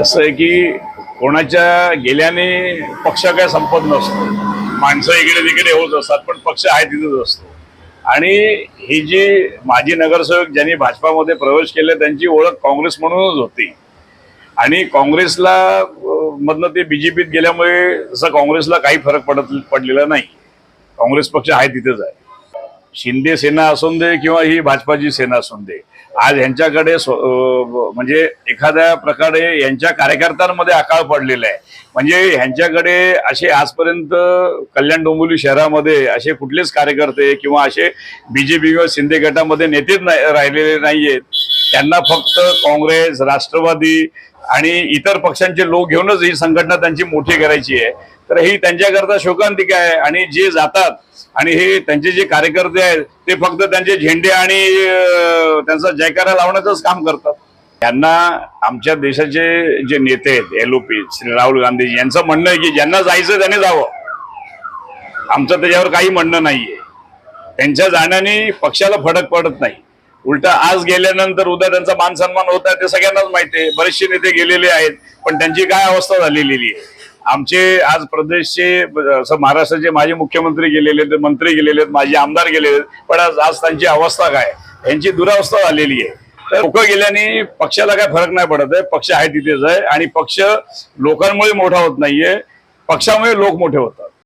असं आहे की कोणाच्या गेल्याने पक्ष काय संपत नसतो. माणसं इकडे तिकडे होत असतात पण पक्ष आहे तिथेच असतो. आणि ही जी माजी नगरसेवक ज्यांनी भाजपामध्ये प्रवेश केले त्यांची ओळख काँग्रेस म्हणूनच होती. आणि काँग्रेसला मधनं ते बीजेपीत गेल्यामुळे जसं काँग्रेसला काही फरक पडत पडलेला नाही. काँग्रेस पक्ष आहे तिथेच आहे. शिंदे सेना असून दे किंवा ही भाजपाची सेना असून दे आज यांच्याकडे म्हणजे एखाद्या प्रकारे यांच्या कार्यकर्त्यांमध्ये अकाळ पडलेला आहे. म्हणजे ह्यांच्याकडे असे आजपर्यंत कल्याण डोंबिवली शहरामध्ये असे कुठलेच कार्यकर्ते किंवा असे बीजेपी किंवा शिंदे गटामध्ये नेतेच नाही राहिलेले नाहीयेत. त्यांना फक्त काँग्रेस राष्ट्रवादी आणि इतर पक्षांचे लोक घेऊनच ही संघटना त्यांची मोठी करायची आहे. तर ही त्यांच्याकरता शोकांतिका आहे आणि जे जातात आणि हे त्यांचे जे कार्यकर्ते आहेत ते फक्त त्यांचे झेंडे आणि त्यांचा जयकारा लावण्याचंच काम करतात. त्यांना आमच्या देशाचे जे नेते आहेत L O P Shri Rahul Gandhiji यांचं म्हणणं आहे की ज्यांना जायचं त्याने जावं. आमचं त्याच्यावर काही म्हणणं नाहीये. त्यांच्या जाण्याने पक्षाला फरक पडत नाही. उलट आज गेल्यानंतर उद्या त्यांचा मान सन्मान होत आहे ते सगळ्यांनाच माहिती आहे. बरेचसे नेते गेलेले आहेत पण त्यांची काय अवस्था झालेली आहे? आमचे आज प्रदेशचे असं महाराष्ट्राचे माजी मुख्यमंत्री गेलेले आहेत मंत्री गेलेले आहेत माजी आमदार गेलेले आहेत पण आज आज त्यांची अवस्था काय? यांची दुरावस्था झालेली आहे. तर लोक गेल्याने पक्षाला काय फरक नाही पडत आहे. पक्ष आहे तिथेच आहे आणि पक्ष लोकांमुळे मोठा होत नाहीये. पक्षामुळे लोक मोठे होतात.